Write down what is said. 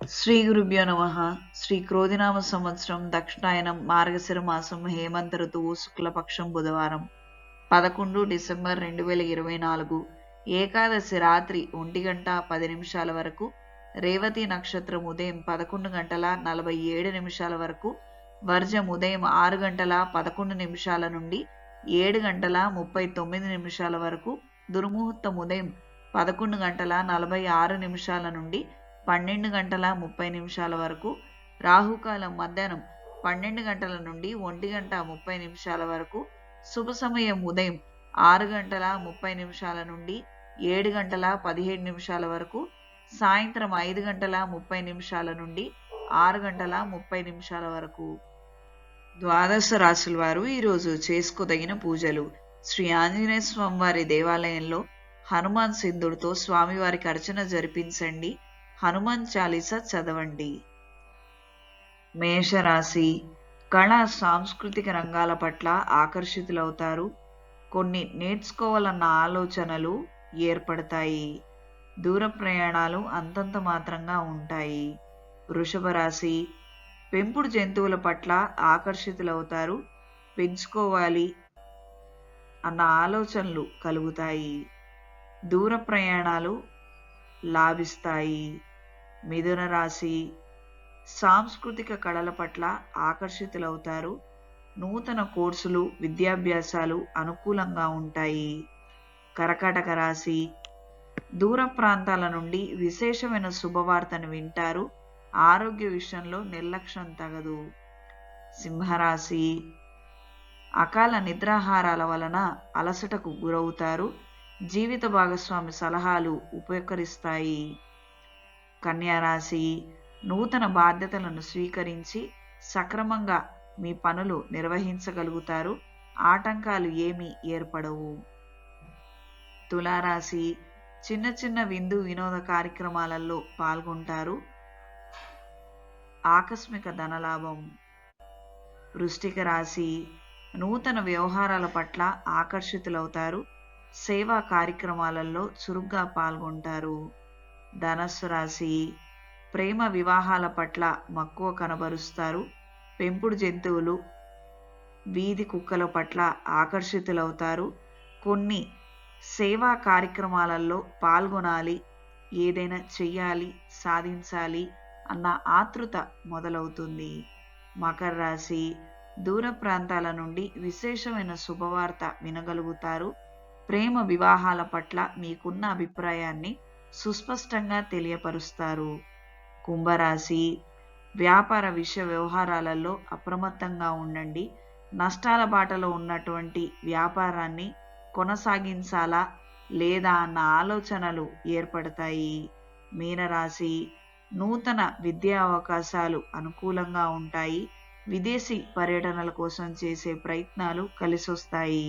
శ్రీ గురుభ్యో నమ. శ్రీ క్రోధినామ సంవత్సరం దక్షిణాయనం మార్గశిర మాసం హేమంత ఋతువు శుక్లపక్షం బుధవారం. పదకొండు డిసెంబర్ రెండు వేల ఇరవై నాలుగు ఏకాదశి రాత్రి ఒంటి గంట పది నిమిషాల వరకు రేవతి నక్షత్రం ఉదయం పదకొండు గంటల నలభై ఏడు నిమిషాల వరకు వర్జం ఉదయం ఆరు గంటల పదకొండు నిమిషాల నుండి ఏడు గంటల ముప్పై తొమ్మిది నిమిషాల వరకు దుర్ముహూర్తం ఉదయం పదకొండు గంటల నలభై ఆరు నిమిషాల నుండి పన్నెండు గంటల ముప్పై నిమిషాల వరకు రాహుకాలం మధ్యాహ్నం పన్నెండు గంటల నుండి ఒంటి గంట ముప్పై నిమిషాల వరకు శుభ సమయం ఉదయం ఆరు గంటల ముప్పై నిమిషాల నుండి ఏడు గంటల పదిహేడు నిమిషాల వరకు సాయంత్రం ఐదు గంటల ముప్పై నిమిషాల నుండి ఆరు గంటల ముప్పై నిమిషాల వరకు. ద్వాదశ రాశుల వారు ఈరోజు చేసుకోదగిన పూజలు. శ్రీ ఆంజనేయ స్వామివారి దేవాలయంలో హనుమాన్ సింధుడితో స్వామివారికి అర్చన జరిపించండి. హనుమాన్ చాలీస చదవండి. మేషరాశి కళ సాంస్కృతిక రంగాల పట్ల ఆకర్షితులవుతారు. కొన్ని నేర్చుకోవాలన్న ఆలోచనలు ఏర్పడతాయి. దూర ప్రయాణాలు అంతంత మాత్రంగా ఉంటాయి. వృషభ రాశి పెంపుడు జంతువుల పట్ల ఆకర్షితులవుతారు. పెంచుకోవాలి అన్న ఆలోచనలు కలుగుతాయి. దూర ప్రయాణాలు లాభిస్తాయి. మిథున రాశి సాంస్కృతిక కళల పట్ల ఆకర్షితులవుతారు. నూతన కోర్సులు విద్యాభ్యాసాలు అనుకూలంగా ఉంటాయి. కర్కటక రాశి దూర ప్రాంతాల నుండి విశేషమైన శుభవార్తను వింటారు. ఆరోగ్య విషయంలో నిర్లక్ష్యం తగదు. సింహరాశి అకాల నిద్రాహారాల వలన అలసటకు గురవుతారు. జీవిత భాగస్వామి సలహాలు ఉపకరిస్తాయి కన్యారాశి నూతన బాధ్యతలను స్వీకరించి సక్రమంగా మీ పనులు నిర్వహించగలుగుతారు. ఆటంకాలు ఏమీ ఏర్పడవు. తులారాశి చిన్న చిన్న విందు వినోద కార్యక్రమాలలో పాల్గొంటారు. ఆకస్మిక ధనలాభం. వృష్టిక రాశి నూతన వ్యవహారాల పట్ల ఆకర్షితులవుతారు. సేవా కార్యక్రమాలలో చురుగ్గా పాల్గొంటారు. ధనస్సు రాశి ప్రేమ వివాహాల పట్ల మక్కువ కనబరుస్తారు. పెంపుడు జంతువులు వీధి కుక్కల పట్ల ఆకర్షితులవుతారు. కొన్ని సేవా కార్యక్రమాలలో పాల్గొనాలి ఏదైనా చెయ్యాలి సాధించాలి అన్న ఆతృత మొదలవుతుంది. మకర రాశి దూర ప్రాంతాల నుండి విశేషమైన శుభవార్త వినగలుగుతారు. ప్రేమ వివాహాల పట్ల మీకున్న అభిప్రాయాన్ని సుస్పష్టంగా తెలియపరుస్తారు. కుంభరాశి వ్యాపార విషయ వ్యవహారాలలో అప్రమత్తంగా ఉండండి. నష్టాల బాటలో ఉన్నటువంటి వ్యాపారాన్ని కొనసాగించాలా లేదా అన్న ఆలోచనలు ఏర్పడతాయి. మీనరాశి నూతన విద్యా అవకాశాలు అనుకూలంగా ఉంటాయి. విదేశీ పర్యటనల కోసం చేసే ప్రయత్నాలు కలిసొస్తాయి.